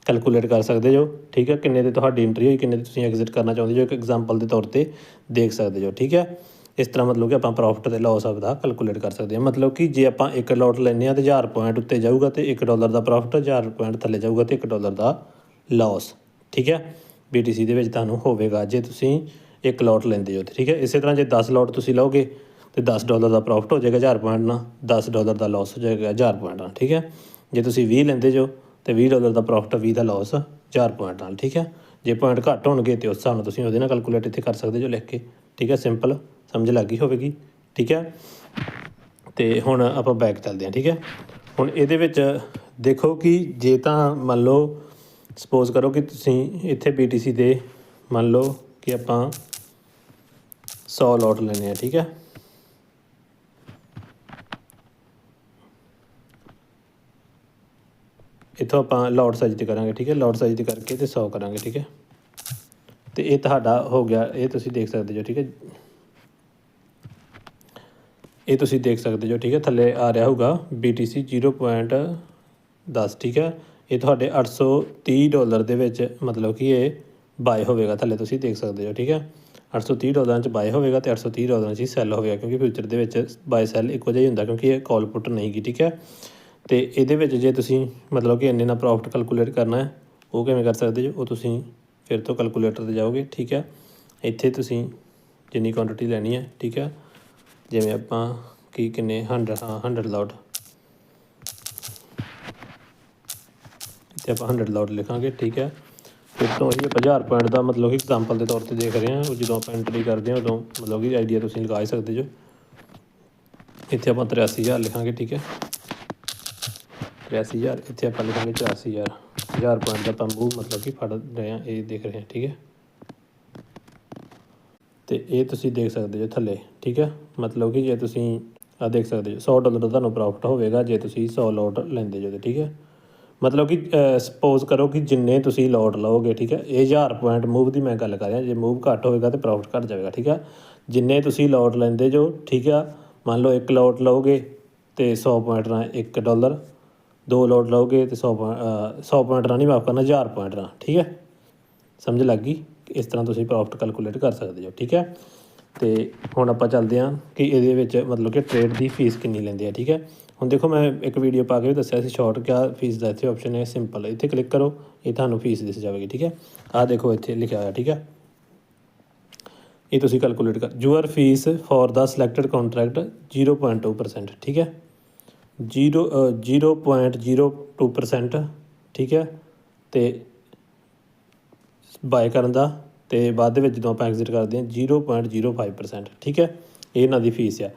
ਕੈਲਕੂਲੇਟ ਕਰ ਸਕਦੇ ਹੋ। ਠੀਕ ਹੈ? ਕਿੰਨੇ ਦੇ ਤੁਹਾਡੀ ਐਂਟਰੀ ਹੋਈ, ਕਿੰਨੇ ਦੇ ਤੁਸੀਂ ਐਗਜ਼ਿਟ ਕਰਨਾ ਚਾਹੁੰਦੇ ਹੋ, ਇੱਕ ਐਗਜ਼ਾਮਪਲ ਦੇ ਤੌਰ ਤੇ ਦੇਖ ਸਕਦੇ ਹੋ। ਠੀਕ ਹੈ? ਇਸ ਤਰ੍ਹਾਂ ਮਤਲਬ ਕਿ ਆਪਾਂ ਪ੍ਰੋਫਿਟ ਤੇ ਲਾਸ ਆਪਦਾ ਕੈਲਕੂਲੇਟ ਕਰ ਸਕਦੇ ਹਾਂ। ਮਤਲਬ ਕਿ ਜੇ ਆਪਾਂ ਇੱਕ ਲੋਟ ਲੈਂਦੇ ਆ ਤੇ 1000 ਪੁਆਇੰਟ ਉੱਤੇ ਜਾਊਗਾ ਤੇ 1 ਡਾਲਰ ਦਾ ਪ੍ਰੋਫਿਟ 1000 ਪੁਆਇੰਟ ਥੱਲੇ ਜਾਊਗਾ ਤੇ 1 ਡਾਲਰ ਦਾ ਲਾਸ ਠੀਕ ਹੈ? BTC ਦੇ ਵਿੱਚ ਤੁਹਾਨੂੰ ਹੋਵੇਗਾ। ਜੇ ਤੁਸੀਂ ਇੱਕ ਲੋਟ ਲੈਂਦੇ ਹੋ ਠੀਕ ਹੈ? ਇਸੇ ਤਰ੍ਹਾਂ ਜੇ 10 ਲੋਟ ਤੁਸੀਂ ਲਓਗੇ ਤੇ 10 ਡਾਲਰ ਦਾ ਪ੍ਰੋਫਿਟ ਹੋ ਜਾਏਗਾ 1000 ਪੁਆਇੰਟ ਨਾਲ 10 ਡਾਲਰ ਦਾ ਲਾਸ ਹੋ ਜਾਏਗਾ 1000 ਪੁਆਇੰਟ ਨਾਲ, ਠੀਕ ਹੈ? ਜੇ ਤੁਸੀਂ 20 ਲੈਂਦੇ ਜੋ, ਤੇ 20 ਡਾਲਰ ਦਾ ਪ੍ਰੋਫਿਟ 20 ਦਾ ਲਾਸ 1000 ਪੁਆਇੰਟ ਨਾਲ, ਠੀਕ ਹੈ? ਜੇ ਪੁਆਇੰਟ ਘੱਟ ਹੋਣਗੇ ਤੇ ਉਸ ਹਿਸਾਬ ਨਾਲ ਤੁਸੀਂ ਉਹਦੇ ਨਾਲ ਕੈਲਕੂਲੇਟ ਇੱਥੇ ਕਰ ਸਕਦੇ ਜੋ ਲਿਖ ਕੇ, ਠੀਕ ਹੈ? ਸਿੰਪਲ ਸਮਝ ਲੱਗ ਗਈ ਹੋਵੇਗੀ, ਠੀਕ ਹੈ? ਤੇ ਹੁਣ ਆਪਾਂ ਬੈਕ ਚੱਲਦੇ ਹਾਂ, ਠੀਕ ਹੈ? ਹੁਣ ਇਹਦੇ ਵਿੱਚ ਦੇਖੋ ਕਿ ਜੇ ਤਾਂ ਮੰਨ ਲਓ ਸਪੋਜ਼ ਕਰੋ ਕਿ ਤੁਸੀਂ ਇੱਥੇ BTC ਦੇ ਮੰਨ ਲਓ ਕਿ ਆਪਾਂ 100 ਲੋਟ ਲੈਣੇ ਆ ਠੀਕ ਹੈ ਇੱਥੋਂ ਆਪਾਂ ਲੋਟ ਸਾਈਜ਼ ਤੇ ਕਰਾਂਗੇ ਠੀਕ ਹੈ ਲੋਟ ਸਾਈਜ਼ ਤੇ ਕਰਕੇ ਤੇ 100 ਕਰਾਂਗੇ ਠੀਕ ਹੈ ਤੇ ਇਹ ਤੁਹਾਡਾ ਹੋ ਗਿਆ ਇਹ ਤੁਸੀਂ ਦੇਖ ਸਕਦੇ ਹੋ ਠੀਕ ਹੈ ਇਹ ਤੁਸੀਂ ਦੇਖ ਸਕਦੇ ਹੋ ਠੀਕ ਹੈ ਥੱਲੇ ਆ ਰਿਹਾ ਹੋਊਗਾ BTC 0.10 ਠੀਕ ਹੈ ਇਹ ਤੁਹਾਡੇ 830 ਡਾਲਰ ਦੇ ਵਿੱਚ ਮਤਲਬ ਕਿ ਇਹ ਬਾਏ ਹੋਵੇਗਾ ਥੱਲੇ ਤੁਸੀਂ ਦੇਖ ਸਕਦੇ ਹੋ ਠੀਕ ਹੈ 830 ਡਾਲਰਾਂ ਚ ਬਾਏ ਹੋਵੇਗਾ ਤੇ 830 ਡਾਲਰਾਂ ਚ ਹੀ ਸੈੱਲ ਹੋਵੇਗਾ, ਕਿਉਂਕਿ ਫਿਊਚਰ ਦੇ ਵਿੱਚ ਬਾਏ ਸੈੱਲ ਇੱਕੋ ਜਿਹਾ ਹੀ ਹੁੰਦਾ, ਕਿਉਂਕਿ ਇਹ ਕਾਲ ਪੁੱਟ ਨਹੀਂ ਗੀ, ਠੀਕ ਹੈ? ਤੇ ਇਹਦੇ ਵਿੱਚ ਜੇ ਤੁਸੀਂ ਮਤਲਬ ਕਿ ਇੰਨੇ ਨਾਲ ਪ੍ਰੋਫਿਟ ਕੈਲਕੂਲੇਟ ਕਰਨਾ ਹੈ, ਉਹ ਕਿਵੇਂ ਕਰ ਸਕਦੇ ਜੋ? ਉਹ ਤੁਸੀਂ ਫਿਰ ਤੋਂ ਕੈਲਕੂਲੇਟਰ ਤੇ ਜਾਓਗੇ, ਠੀਕ ਹੈ? ਇੱਥੇ ਤੁਸੀਂ ਜਿੰਨੀ ਕੁਆਂਟੀਟੀ ਲੈਣੀ ਹੈ, ਠੀਕ ਹੈ? ਜਿਵੇਂ ਆਪਾਂ ਕੀ ਕਿੰਨੇ 100 ਹਾਂ 100 ਲੋਟ ਇੱਥੇ ਆਪਾਂ 100 ਲੋਟ ਲਿਖਾਂਗੇ, ਠੀਕ ਹੈ? ਫਿਰ ਤੋਂ ਇਹ 1000 ਪੁਆਇੰਟ ਦਾ ਮਤਲਬ ਕਿ ਐਗਜ਼ਾਮਪਲ ਦੇ ਤੌਰ ਤੇ ਦੇਖ ਰਹੇ ਹਾਂ ਜਦੋਂ ਆਪਾਂ ਐਂਟਰੀ ਕਰਦੇ ਹਾਂ, ਉਦੋਂ ਮਤਲਬ ਕਿ ਆਈਡੀਆ ਤੁਸੀਂ ਲਗਾ ਸਕਦੇ ਜੋ। ਇੱਥੇ ਆਪਾਂ 83000 ਲਿਖਾਂਗੇ, ਠੀਕ ਹੈ? 83000 ਇੱਥੇ ਆਪਾਂ ਲਿਖਾਂਗੇ 84000 1000 ਪੁਆਇੰਟ ਦਾ ਆਪਾਂ ਮੂਵ ਮਤਲਬ ਕਿ ਫੜ ਰਹੇ ਹਾਂ, ਇਹ ਦੇਖ ਰਹੇ ਹਾਂ, ਠੀਕ ਹੈ? ਤੇ ਇਹ ਤੁਸੀਂ ਦੇਖ ਸਕਦੇ ਜੋ ਥੱਲੇ, ਠੀਕ ਹੈ? ਮਤਲਬ ਕਿ ਜੇ ਤੁਸੀਂ ਆ ਦੇਖ ਸਕਦੇ ਹੋ 100 ਡਾਲਰ ਦਾ ਤੁਹਾਨੂੰ ਪ੍ਰੋਫਿਟ ਹੋਵੇਗਾ, ਜੇ ਤੁਸੀਂ 100 ਲੋਟ ਲੈਂਦੇ ਜੋ ਤੇ ਠੀਕ ਹੈ? ਮਤਲਬ ਕਿ ਸਪੋਜ਼ ਕਰੋ ਕਿ ਜਿੰਨੇ ਤੁਸੀਂ ਲੋਟ ਲਓਗੇ, ਠੀਕ ਹੈ, ਇਹ 1000 ਪੁਆਇੰਟ ਮੂਵ ਦੀ ਮੈਂ ਗੱਲ ਕਰ ਰਿਹਾ, ਜੇ ਮੂਵ ਘੱਟ ਹੋਵੇਗਾ ਤੇ ਪ੍ਰੋਫਿਟ ਘੱਟ ਜਾਵੇਗਾ, ਠੀਕ ਹੈ। ਜਿੰਨੇ ਤੁਸੀਂ ਲੋਟ ਲੈਂਦੇ ਜੋ, ਠੀਕ ਆ, ਮੰਨ ਲਓ ਇੱਕ ਲੋਟ ਲਓਗੇ ਤੇ 100 ਪੁਆਇੰਟ ਨਾਲ 1 ਡਾਲਰ ਦੋ ਲੋਟ ਲਓਗੇ ਤੇ 100 100 ਪੁਆਇੰਟ ਨਾਲ ਨਹੀਂ ਮਾਫ ਕਰਨਾ 1000 ਪੁਆਇੰਟ ਨਾਲ, ਠੀਕ ਹੈ। ਸਮਝ ਲੱਗ ਗਈ? ਇਸ ਤਰ੍ਹਾਂ ਤੁਸੀਂ ਪ੍ਰੋਫਿਟ ਕੈਲਕੂਲੇਟ ਕਰ ਸਕਦੇ ਹੋ, ਠੀਕ ਹੈ। ਤੇ ਹੁਣ ਆਪਾਂ ਚੱਲਦੇ ਹਾਂ ਕਿ ਇਹਦੇ ਵਿੱਚ ਮਤਲਬ ਕਿ ਟ੍ਰੇਡ ਦੀ ਫੀਸ ਕਿੰਨੀ ਲੈਂਦੇ ਆ, ਠੀਕ ਹੈ। ਹੁਣ ਦੇਖੋ ਮੈਂ ਇੱਕ ਵੀਡੀਓ ਪਾ ਕੇ ਵੀ ਦੱਸਿਆ ਸੀ ਸ਼ਾਰਟ ਕਿਆ ਫੀਸ ਦਾ ਇੱਥੇ ਆਪਸ਼ਨ ਹੈ ਸਿੰਪਲ ਇੱਥੇ ਕਲਿੱਕ ਕਰੋ, ਇਹ ਤੁਹਾਨੂੰ ਫੀਸ ਦਿਸ ਜਾਵੇਗੀ, ਠੀਕ ਹੈ? ਆਹ ਦੇਖੋ ਇੱਥੇ ਲਿਖਿਆ ਹੋਇਆ, ਠੀਕ ਹੈ? ਇਹ ਤੁਸੀਂ ਕੈਲਕੂਲੇਟ ਕਰ your fees for the selected contract 0.2% ਠੀਕ ਹੈ? 0 0.02% ਠੀਕ ਹੈ? ਤੇ ਬਾਏ ਕਰਨ ਦਾ, ਤੇ ਬਾਅਦ ਦੇ ਵਿੱਚ ਜਦੋਂ ਆਪਾਂ ਐਗਜ਼ਿਟ ਕਰਦੇ ਹਾਂ 0.05% ਠੀਕ ਹੈ? ਇਹ ਇਹਨਾਂ ਦੀ ਫੀਸ ਆ।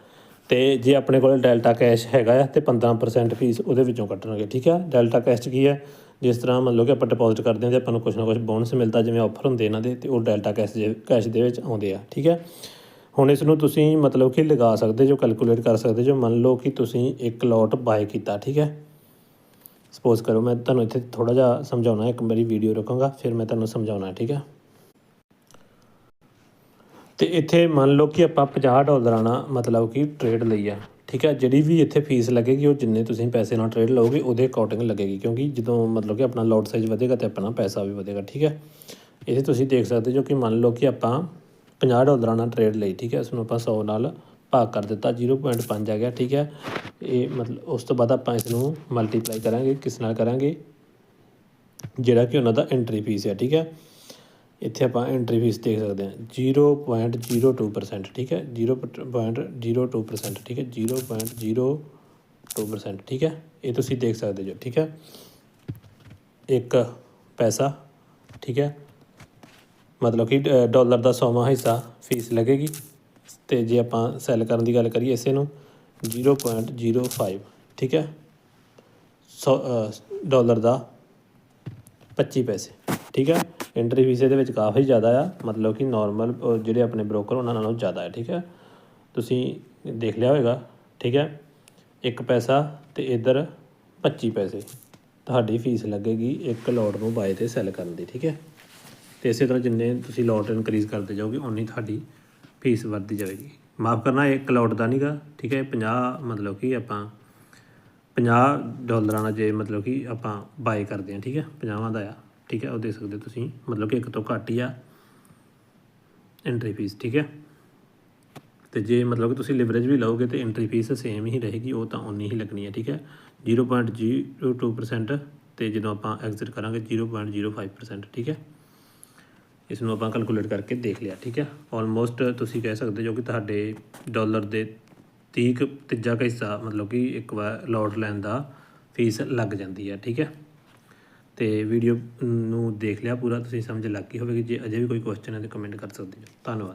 ਤੇ ਜੇ ਆਪਣੇ ਕੋਲ ਡੈਲਟਾ ਕੈਸ਼ ਹੈਗਾ ਆ ਤੇ 15% ਫੀਸ ਉਹਦੇ ਵਿੱਚੋਂ ਕੱਟਣਗੇ ਠੀਕ ਹੈ ਡੈਲਟਾ ਕੈਸ਼ 'ਚ ਕੀ ਹੈ ਜਿਸ ਤਰ੍ਹਾਂ ਮੰਨ ਲਓ ਕਿ ਆਪਾਂ ਡਿਪੋਜ਼ਿਟ ਕਰਦੇ ਹਾਂ ਤੇ ਆਪਾਂ ਨੂੰ ਕੁਝ ਨਾ ਕੁਝ ਬੋਨਸ ਮਿਲਦਾ, ਜਿਵੇਂ ਆਫਰ ਹੁੰਦੇ ਇਹਨਾਂ ਦੇ ਤੇ ਉਹ ਡੈਲਟਾ ਕੈਸ਼ ਦੇ ਕੈਸ਼ ਦੇ ਵਿੱਚ ਆਉਂਦੇ ਆ, ਠੀਕ ਹੈ ਹੁਣ ਇਸ ਨੂੰ ਤੁਸੀਂ ਮਤਲਬ ਕਿ ਲਗਾ ਸਕਦੇ ਜੋ ਕੈਲਕੂਲੇਟ ਕਰ ਸਕਦੇ ਜੋ ਮੰਨ ਲਓ ਕਿ ਤੁਸੀਂ ਇੱਕ ਲੋਟ ਬਾਏ ਕੀਤਾ, ਠੀਕ ਹੈ ਸਪੋਜ਼ ਕਰੋ, ਮੈਂ ਤੁਹਾਨੂੰ ਇੱਥੇ ਥੋੜਾ ਜਿਹਾ ਸਮਝਾਉਣਾ, ਇੱਕ ਮੇਰੀ ਵੀਡੀਓ ਰੁਕਾਂਗਾ ਫਿਰ ਮੈਂ ਤੁਹਾਨੂੰ ਸਮਝਾਉਣਾ, ਠੀਕ ਹੈ ਤੇ ਇੱਥੇ ਮੰਨ ਲਓ ਕਿ ਆਪਾਂ 50 ਡਾਲਰਾਂ ਨਾਲ ਮਤਲਬ ਕਿ ਟ੍ਰੇਡ ਲਈ ਆ, ਠੀਕ ਹੈ ਜਿਹੜੀ ਵੀ ਇੱਥੇ ਫੀਸ ਲੱਗੇਗੀ, ਉਹ ਜਿੰਨੇ ਤੁਸੀਂ ਪੈਸੇ ਨਾਲ ਟ੍ਰੇਡ ਲਓਗੇ, ਉਹਦੇ ਅਕੋਰਡਿੰਗ ਲੱਗੇਗੀ। ਕਿਉਂਕਿ ਜਦੋਂ ਮਤਲਬ ਕਿ ਆਪਣਾ ਲੋਟ ਸਾਈਜ਼ ਵਧੇਗਾ ਤੇ ਆਪਣਾ ਪੈਸਾ ਵੀ ਵਧੇਗਾ, ਠੀਕ ਹੈ ਇਹ ਤੁਸੀਂ ਦੇਖ ਸਕਦੇ ਜੋ ਕਿ ਮੰਨ ਲਓ ਕਿ ਆਪਾਂ 50 ਡਾਲਰਾਂ ਨਾਲ ਟ੍ਰੇਡ ਲਈ, ਠੀਕ ਹੈ ਇਸ ਨੂੰ ਆਪਾਂ 100 ਨਾਲ ਭਾਗ ਕਰ ਦਿੱਤਾ 0.5 ਆ ਗਿਆ, ਠੀਕ ਹੈ ਇਹ ਮਤਲਬ ਉਸ ਤੋਂ ਬਾਅਦ ਆਪਾਂ ਇਸ ਨੂੰ ਮਲਟੀਪਲਾਈ ਕਰਾਂਗੇ, ਕਿਸ ਨਾਲ ਕਰਾਂਗੇ? ਜਿਹੜਾ ਕਿ ਉਹਨਾਂ ਦਾ ਐਂਟਰੀ ਫੀਸ ਹੈ ਠੀਕ ਹੈ ਇੱਥੇ ਆਪਾਂ ਐਂਟਰੀ ਫੀਸ ਦੇਖ ਸਕਦੇ ਹਾਂ। 0.02% ਠੀਕ ਹੈ? 0.02% ਠੀਕ ਹੈ? 0.02% ਠੀਕ ਹੈ? ਇਹ ਤੁਸੀਂ ਦੇਖ ਸਕਦੇ ਜੋ ਠੀਕ ਹੈ? ਇੱਕ ਪੈਸਾ ਠੀਕ ਹੈ? ਮਤਲਬ ਕਿ ਅ, ਡਾਲਰ ਦਾ ਸੌਵਾਂ ਹਿੱਸਾ ਫੀਸ ਲੱਗੇਗੀ। ਤੇ ਜੇ ਆਪਾਂ ਸੈੱਲ ਕਰਨ ਦੀ ਗੱਲ ਕਰੀਏ ਇਸੇ ਨੂੰ 0.05 ਠੀਕ ਹੈ? ਸੌ ਅ, ਡਾਲਰ ਦਾ 25 ਪੈਸੇ ਠੀਕ ਹੈ? ਐਂਟਰੀ ਫੀਸ ਇਹਦੇ ਵਿੱਚ ਕਾਫੀ ਜ਼ਿਆਦਾ ਆ, ਮਤਲਬ ਕਿ ਨਾਰਮਲ ਜਿਹੜੇ ਆਪਣੇ ਬ੍ਰੋਕਰ ਉਹਨਾਂ ਨਾਲੋਂ ਜ਼ਿਆਦਾ ਹੈ ਠੀਕ ਹੈ? ਤੁਸੀਂ ਦੇਖ ਲਿਆ ਹੋਵੇਗਾ ਠੀਕ ਹੈ? ਇੱਕ ਪੈਸਾ ਤੇ ਇੱਧਰ 25 ਪੈਸੇ, ਤੁਹਾਡੀ ਫੀਸ ਲੱਗੇਗੀ ਇੱਕ ਲੋਟ ਨੂੰ ਬਾਏ ਤੇ ਸੈੱਲ ਕਰਨ ਦੀ, ਠੀਕ ਹੈ? ਤੇ ਇਸੇ ਤਰ੍ਹਾਂ ਜਿੰਨੇ ਤੁਸੀਂ ਲੋਟ ਇਨਕਰੀਜ਼ ਕਰਦੇ ਜਾਓਗੇ ਉਨੀ ਤੁਹਾਡੀ ਫੀਸ ਵੱਧਦੀ ਜਾਵੇਗੀ। ਮਾਫ ਕਰਨਾ ਇੱਕ ਲੋਟ ਦਾ ਨਹੀਂਗਾ ਠੀਕ ਹੈ? 50 ਮਤਲਬ ਕਿ ਆਪਾਂ 50 ਡਾਲਰਾਂ ਨਾਲ ਜੇ ਮਤਲਬ ਕਿ ਆਪਾਂ ਬਾਏ ਕਰਦੇ ਹਾਂ, ਠੀਕ ਹੈ? 50 ਦਾ ਆ। ਠੀਕ ਹੈ, ਉਹ ਦੇ ਸਕਦੇ ਤੁਸੀਂ। ਮਤਲਬ ਕਿ ਇੱਕ ਤੋਂ ਘੱਟ ਹੀ ਆ ਐਂਟਰੀ ਫੀਸ ਠੀਕ ਹੈ। ਤੇ ਜੇ ਮਤਲਬ ਕਿ ਤੁਸੀਂ ਲਿਵਰੇਜ ਵੀ ਲਓਗੇ ਤੇ ਐਂਟਰੀ ਫੀਸ ਸੇਮ ਹੀ ਰਹੇਗੀ, ਉਹ ਤਾਂ ਉਨੀ ਹੀ ਲੱਗਣੀ ਹੈ, ਠੀਕ ਹੈ। 0.02% ਤੇ ਜਦੋਂ ਆਪਾਂ ਐਗਜ਼ਿਟ ਕਰਾਂਗੇ 0.05% ਠੀਕ ਹੈ। ਇਸ ਨੂੰ ਆਪਾਂ ਕੈਲਕੂਲੇਟ ਕਰਕੇ ਦੇਖ ਲਿਆ, ਠੀਕ ਹੈ। ਆਲਮੋਸਟ ਤੁਸੀਂ ਕਹਿ ਸਕਦੇ ਜੋ ਕਿ ਤੁਹਾਡੇ ਡਾਲਰ ਦੇ 30 ਤੀਜਾ ਕੁ ਹਿੱਸਾ, ਮਤਲਬ ਕਿ ਇੱਕ ਵਾਰ ਲੋਟ ਲੈਣ ਦਾ ਫੀਸ ਲੱਗ ਜਾਂਦੀ ਹੈ, ਠੀਕ ਹੈ। ਤੇ ਵੀਡੀਓ ਨੂੰ ਦੇਖ ਲਿਆ ਪੂਰਾ, ਤੁਸੀਂ ਸਮਝ ਲੱਗ ਗਈ ਹੋਵੇਗੀ। ਜੇ ਅਜੇ ਵੀ ਕੋਈ ਕੁਐਸਚਨ ਹੈ ਤਾਂ ਕਮੈਂਟ ਕਰ ਸਕਦੇ ਹੋ। ਧੰਨਵਾਦ।